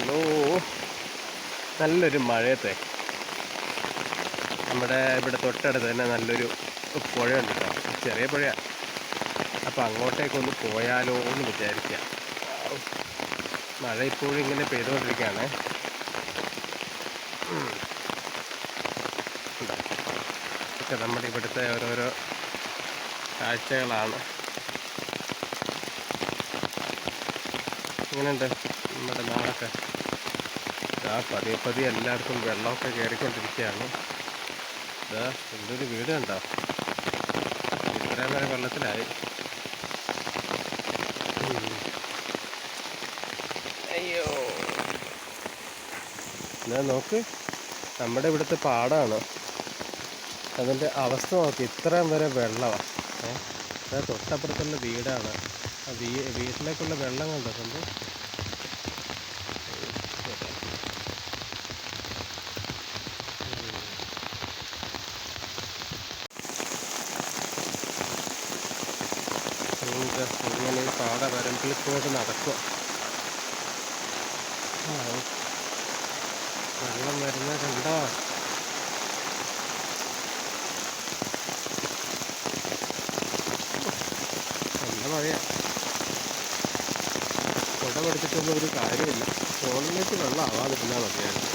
Hello നല്ലൊരു മഴയത്തെ. നമ്മുടെ ഇവിടെ തൊട്ടടുത്ത് തന്നെ നല്ലൊരു പുഴയുണ്ട് കേട്ടോ. ചെറിയ പുഴയാണ് അപ്പോൾ അങ്ങോട്ടേക്കൊന്ന് പോയാലോ എന്ന് വിചാരിക്കാം. മഴ ഇപ്പോഴും ഇങ്ങനെ പെയ്തുകൊണ്ടിരിക്കുകയാണ്. ഒക്കെ നമ്മുടെ ഇവിടുത്തെ ഓരോരോ കാഴ്ചകളാണ്. ഇങ്ങനെയുണ്ട്. നമ്മുടെ നാടൊക്കെ. ഇതാ പതിയെ പതിയെ എല്ലായിടത്തും വെള്ളമൊക്കെ കയറിക്കൊണ്ടിരിക്കുകയാണ്. ഇതാ എന്തൊരു വീട് കണ്ടോ? ഇത്രയും വരെ വെള്ളത്തിലായി. അയ്യോ. എന്നാ നോക്ക്. നമ്മുടെ ഇവിടുത്തെ പാടാണ്. അതിന്റെ അവസ്ഥ നോക്കി. ഇത്രയും വരെ വെള്ളമാണ് ഏഹ് തൊട്ടപ്പുറത്തുള്ള വീടാണ്. വീട്ടിലേക്കുള്ള വെള്ളം കണ്ടിട്ടുണ്ട് കണ്ട്? ഇങ്ങ- ഇങ്ങനെ ഈ പാട വരമ്പിൽ നടക്കുക വെള്ളം വരുന്നത് കണ്ടോ നല്ല മഴയാ കുട എടുത്തിട്ടൊന്നും ഒരു കാര്യമില്ല. ഫോണിലേക്ക് വെള്ളം ആവാതിരുന്നാൽ മതിയായിരുന്നു.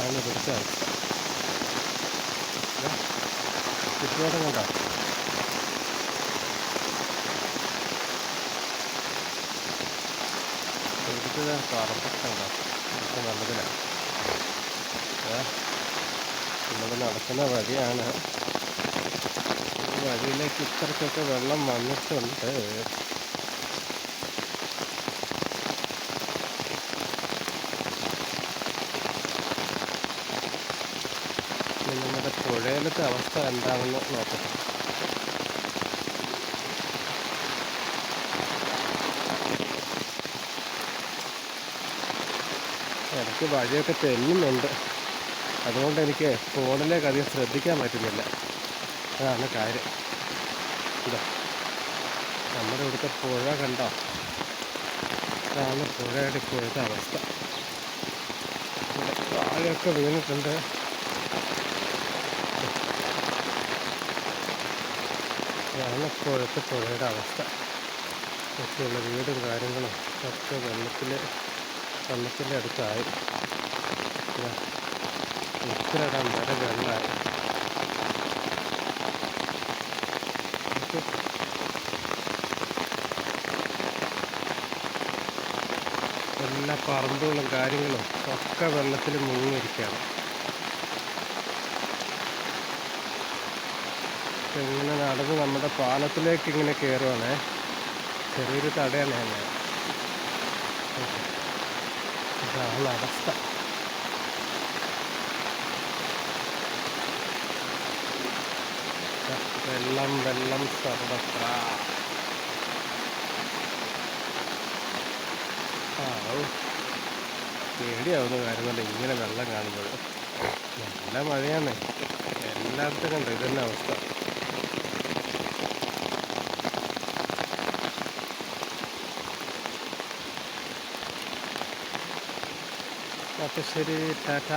ആണ് പിടിച്ചാൽ ചുറ്റുപാടും കണ്ടോ? നമ്മൾ നടക്കുന്ന വഴിയാണ് വഴിയിലേക്ക് ഇത്രയ്ക്കൊക്കെ വെള്ളം വന്നിട്ടുണ്ട്. നമ്മുടെ പുഴയിലത്തെ അവസ്ഥ എന്താണെന്ന് നോക്കട്ടെ. ഇടയ്ക്ക് വഴിയൊക്കെ തെന്നുന്നുണ്ട്. അതുകൊണ്ട് എനിക്ക് ഫോണിലേക്ക് അധികം ശ്രദ്ധിക്കാൻ പറ്റുന്നില്ല. അതാണ് കാര്യം. ഇതാ. നമ്മുടെ ഇവിടുത്തെ പുഴ കണ്ടോ? അതാണ് പുഴയുടെ ഇപ്പോഴത്തെ അവസ്ഥ താഴെയൊക്കെ വീണിട്ടുണ്ട്. ഇതാണ് ഇപ്പോഴത്തെ പുഴയുടെ അവസ്ഥ. ഒക്കെയുള്ള വീടും കാര്യങ്ങളും ഒക്കെ വെള്ളത്തിൽ വെള്ളത്തിന്റെ അടുത്തായി. ഇതാ. ഇടാൻ വരെ വെള്ളമായി ഓക്കെ എല്ലാ പറമ്പുകളും കാര്യങ്ങളും ഒക്കെ വെള്ളത്തിൽ മുങ്ങിയിരിക്കുകയാണ്. ഇങ്ങനെ നടന്ന് നമ്മുടെ പാലത്തിലേക്ക് ഇങ്ങനെ കയറുവാണേ? ചെറിയൊരു തടയാണ് ഞാൻ. അവസ്ഥ. വെള്ളം വെള്ളം സർവത്ര. പേടിയാവുന്ന കാര്യമല്ല ഇങ്ങനെ വെള്ളം കാണുന്നത് നല്ല മഴയാണ്. എല്ലായിടത്തും ഉണ്ട് ഇതന്നെ അവസ്ഥ. അപ്പോൾ ശരി ടാറ്റ.